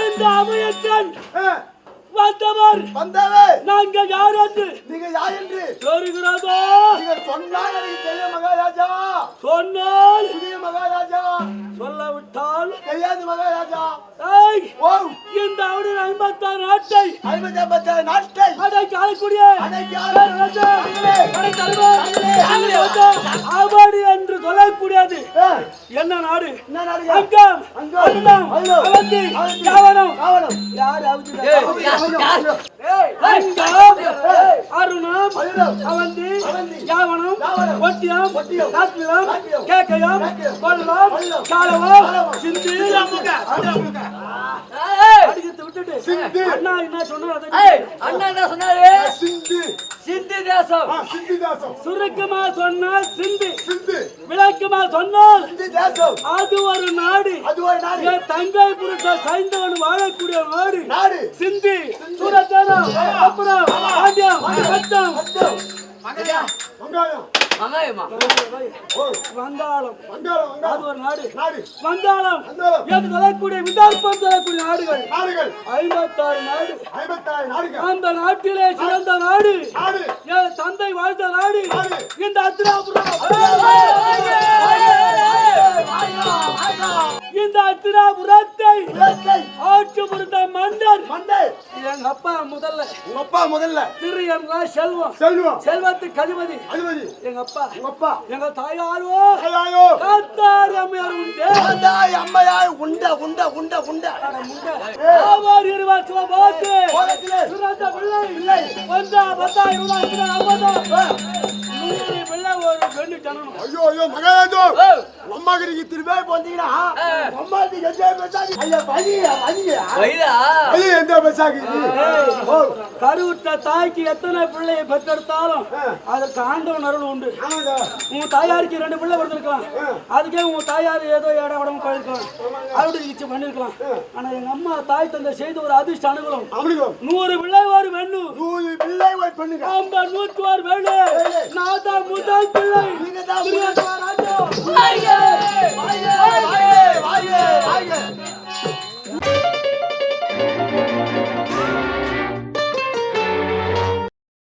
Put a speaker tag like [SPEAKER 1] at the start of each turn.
[SPEAKER 1] இந்த அவையத்தன் வந்தவர்.
[SPEAKER 2] வந்தவே
[SPEAKER 1] நாங்கள் யார் என்று?
[SPEAKER 2] நீங்க யார் என்று?
[SPEAKER 1] சொல்கிறதோ
[SPEAKER 2] நீங்க சொன்னால் எனக்கு தெரியும் மகாராஜா.
[SPEAKER 1] சொன்னால்
[SPEAKER 2] புதிய மகாராஜா.
[SPEAKER 1] சொல்லவிட்டால்
[SPEAKER 2] தெரியாது மகாராஜா.
[SPEAKER 1] ஏய்,
[SPEAKER 2] ஓ
[SPEAKER 1] இந்த அவனின் ஐம்பத்தாறு நாட்டை
[SPEAKER 2] ஐம்பத்தி ஐம்பத்தி நாட்டை
[SPEAKER 1] அடக்கி ஆளக்கூடிய ஆபாடி என்று சொல்லக்கூடியது. என்ன நாடு?
[SPEAKER 2] என்ன நாடு?
[SPEAKER 1] அங்கம். யாவனம்
[SPEAKER 2] காவலம்.
[SPEAKER 1] யார் அருணம் அவந்தி யாவனம் ஒட்டியம் காத்மிரம், கேக்கயம் கொல்லம், காலவம் சிந்தி. அடிக்கிறத விட்டுட்டு. அண்ணா என்ன சொன்னார் அதை
[SPEAKER 3] ஏய், அண்ணா என்ன சொன்னாரு?
[SPEAKER 2] சிந்து.
[SPEAKER 3] சிந்து தேசம்.
[SPEAKER 2] சிந்து தேசம்.
[SPEAKER 1] சுருக்கமா சொன்னால் சிந்தி.
[SPEAKER 2] சிந்து.
[SPEAKER 1] விளக்கமா சொன்னால்
[SPEAKER 2] சிந்து தேசம்.
[SPEAKER 1] அது ஒரு நாடு.
[SPEAKER 2] அது ஒரு நாடு.
[SPEAKER 1] என் தங்கை புருஷ சைந்தவன் வாழக்கூடிய நாடு.
[SPEAKER 2] நாடு.
[SPEAKER 1] சிந்தி. சூரத்தேனம் அப்புறம் பாண்டியம் சத்தம்.
[SPEAKER 2] சத்தம். வெங்காயம்
[SPEAKER 3] வெங்காயமா
[SPEAKER 2] ஓ
[SPEAKER 1] வங்காளம்
[SPEAKER 2] வங்காளம்
[SPEAKER 1] அது
[SPEAKER 2] வங்காளம்
[SPEAKER 1] ஒரு நாடு
[SPEAKER 2] நாடு
[SPEAKER 1] வங்காளம்
[SPEAKER 2] வங்காளம்.
[SPEAKER 1] என்று சொல்லக்கூடிய விதார்ப்பம் சொல்லக்கூடிய நாடுகள்
[SPEAKER 2] நாடுகள்
[SPEAKER 1] ஐம்பத்தாறு நாடு
[SPEAKER 2] ஐம்பத்தாறு நாடுகள்
[SPEAKER 1] அந்த நாட்டிலே சிறந்த நாடு
[SPEAKER 2] நாடு
[SPEAKER 1] என் தந்தை வாழ்ந்த நாடு
[SPEAKER 2] நாடு.
[SPEAKER 1] இந்த அத்திராபுரம் இந்த அத்திராபுரத்தை ஆட்சி புரிந்த மன்னர்
[SPEAKER 2] மண்டை
[SPEAKER 1] எங்க அப்பா முதல்ல.
[SPEAKER 2] உங்க அப்பா முதல்ல.
[SPEAKER 1] திரு என்றால் செல்வம்.
[SPEAKER 2] செல்வம்.
[SPEAKER 1] செல்வத்துக்கு அதிபதி.
[SPEAKER 2] அதிபதி.
[SPEAKER 1] எங்க அப்பா.
[SPEAKER 2] உங்க அப்பா.
[SPEAKER 1] எங்க தாயாரோ.
[SPEAKER 2] ஐயாயோ
[SPEAKER 1] காத்தார் அம்மையார் உண்டு.
[SPEAKER 2] தாய் அம்மையாய் உண்ட உண்ட உண்ட உண்ட.
[SPEAKER 1] ஆவார் இருவர் சிவபாத்து
[SPEAKER 2] கோலத்திலே
[SPEAKER 1] சிறந்த பிள்ளை இல்லை. ஒன்றா பத்தா இருபதா இருபதா ஐம்பதா
[SPEAKER 2] ஐயோ ஐயோ மகாராஜோ. அம்மா கிட்ட திரும்ப வந்தீங்கன்னா அம்மா எந்த பெருசாகி ஐயா எந்த பெருசாகி ஓ
[SPEAKER 1] கருவுற்ற தாய்க்கு எத்தனை பிள்ளையை பெற்றெடுத்தாலும் அதற்கு ஆண்டவன் அருள் உண்டு. உங்க தாயாருக்கு ரெண்டு பிள்ளை பிறந்திருக்கலாம் அதுக்கே உங்க தாயார் ஏதோ இட உடம்பு போயிருக்கலாம் அறுவடை சிகிச்சை பண்ணிருக்கலாம். ஆனா எங்க அம்மா தாய் தந்தை செய்த ஒரு அதிர்ஷ்ட அனுகூலம். நூறு பிள்ளை ஒரு வெண்ணு
[SPEAKER 2] பெண்ணுங்க
[SPEAKER 1] ஐம்பது நூற்றி ஒரு வேலு. நான் தான் முதல் பிள்ளை.
[SPEAKER 2] நீங்க தான்
[SPEAKER 1] திருவாரூர்